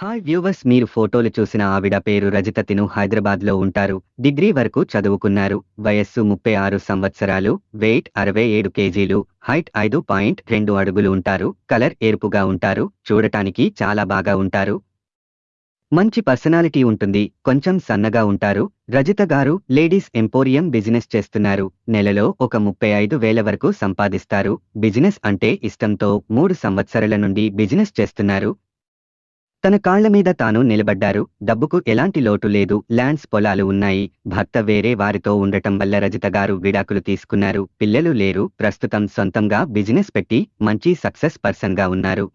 Hi viewers మీరు ఫోటోలు చూసిన ఆవిడ పేరు రజిత తిను హైదరాబాద్లో ఉంటారు. డిగ్రీ వరకు చదువుకున్నారు. వయస్సు ముప్పై ఆరు సంవత్సరాలు. వెయిట్ అరవై ఏడు కేజీలు. హైట్ ఐదు పాయింట్ రెండు అడుగులు ఉంటారు. కలర్ ఎరుపుగా ఉంటారు. చూడటానికి చాలా బాగా ఉంటారు. మంచి పర్సనాలిటీ ఉంటుంది. కొంచెం సన్నగా ఉంటారు. రజిత గారు లేడీస్ ఎంపోరియం బిజినెస్ చేస్తున్నారు. నెలలో ఒక ముప్పై ఐదు వేల వరకు సంపాదిస్తారు. బిజినెస్ అంటే ఇష్టంతో మూడు సంవత్సరాల నుండి బిజినెస్ చేస్తున్నారు. తన కాళ్ళ మీద తాను నిలబడ్డారు. డబ్బుకు ఎలాంటి లోటు లేదు. ల్యాండ్స్ పొలాలు ఉన్నాయి. భర్త వేరే వారితో ఉండటం వల్ల రజిత గారు విడాకులు తీసుకున్నారు. పిల్లలు లేరు. ప్రస్తుతం సొంతంగా బిజినెస్ పెట్టి మంచి సక్సెస్ పర్సన్గా ఉన్నారు.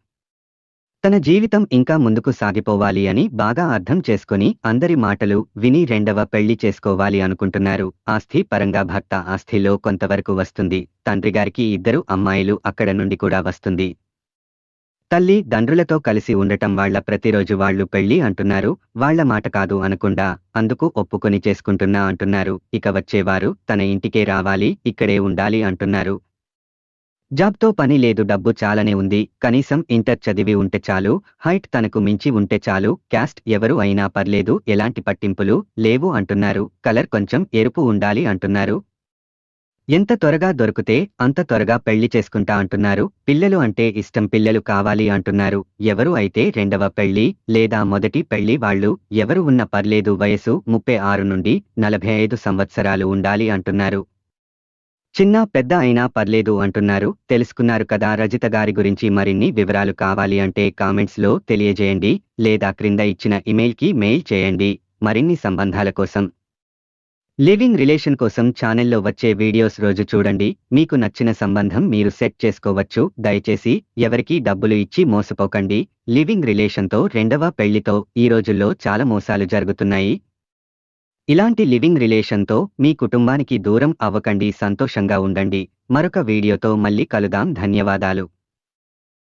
తన జీవితం ఇంకా ముందుకు సాగిపోవాలి అని బాగా అర్థం చేసుకుని అందరి మాటలు విని రెండవ పెళ్ళి చేసుకోవాలి అనుకుంటున్నారు. ఆస్తి పరంగా భర్త ఆస్తిలో కొంతవరకు వస్తుంది. తండ్రిగారికి ఇద్దరు అమ్మాయిలు అక్కడ నుండి కూడా వస్తుంది. తల్లి తండ్రులతో కలిసి ఉండటం వాళ్ళ ప్రతిరోజు వాళ్ళు పెళ్ళి అంటున్నారు. వాళ్ళ మాట కాదు అనకుండా అందుకు ఒప్పుకొని చేసుకుంటున్నా అంటున్నారు. ఇక వచ్చేవారు తన ఇంటికే రావాలి ఇక్కడే ఉండాలి అంటున్నారు. జాబ్తో పని లేదు డబ్బు చాలానే ఉంది. కనీసం ఇంటర్ చదివి ఉంటే చాలు హైట్ తనకు మించి ఉంటే చాలు క్యాస్ట్ ఎవరు అయినా పర్లేదు ఎలాంటి పట్టింపులు లేవు అంటున్నారు. కలర్ కొంచెం ఎరుపు ఉండాలి అంటున్నారు. ఎంత త్వరగా దొరికితే అంత త్వరగా పెళ్ళి చేసుకుంటా అంటున్నారు. పిల్లలు అంటే ఇష్టం పిల్లలు కావాలి అంటున్నారు. ఎవరు అయితే రెండవ పెళ్ళి లేదా మొదటి పెళ్ళి వాళ్ళు ఎవరు ఉన్న పర్లేదు వయసు ముప్పై ఆరు నుండి నలభై ఐదు సంవత్సరాలు ఉండాలి అంటున్నారు. చిన్న పెద్ద అయినా పర్లేదు అంటున్నారు. తెలుసుకున్నారు కదా రజిత గారి గురించి మరిన్ని వివరాలు కావాలి అంటే కామెంట్స్లో తెలియజేయండి లేదా క్రింద ఇచ్చిన ఇమెయిల్కి మెయిల్ చేయండి. మరిన్ని సంబంధాల కోసం లివింగ్ రిలేషన్ కోసం ఛానల్లో వచ్చే వీడియోస్ రోజు చూడండి. మీకు నచ్చిన సంబంధం మీరు సెట్ చేసుకోవచ్చు. దయచేసి ఎవరికీ డబ్బులు ఇచ్చి మోసపోకండి. లివింగ్ రిలేషన్తో రెండవ పెళ్ళితో ఈ రోజుల్లో చాలా మోసాలు జరుగుతున్నాయి. ఇలాంటి లివింగ్ రిలేషన్తో మీ కుటుంబానికి దూరం అవ్వకండి. సంతోషంగా ఉండండి. మరొక వీడియోతో మళ్ళీ కలుదాం ధన్యవాదాలు.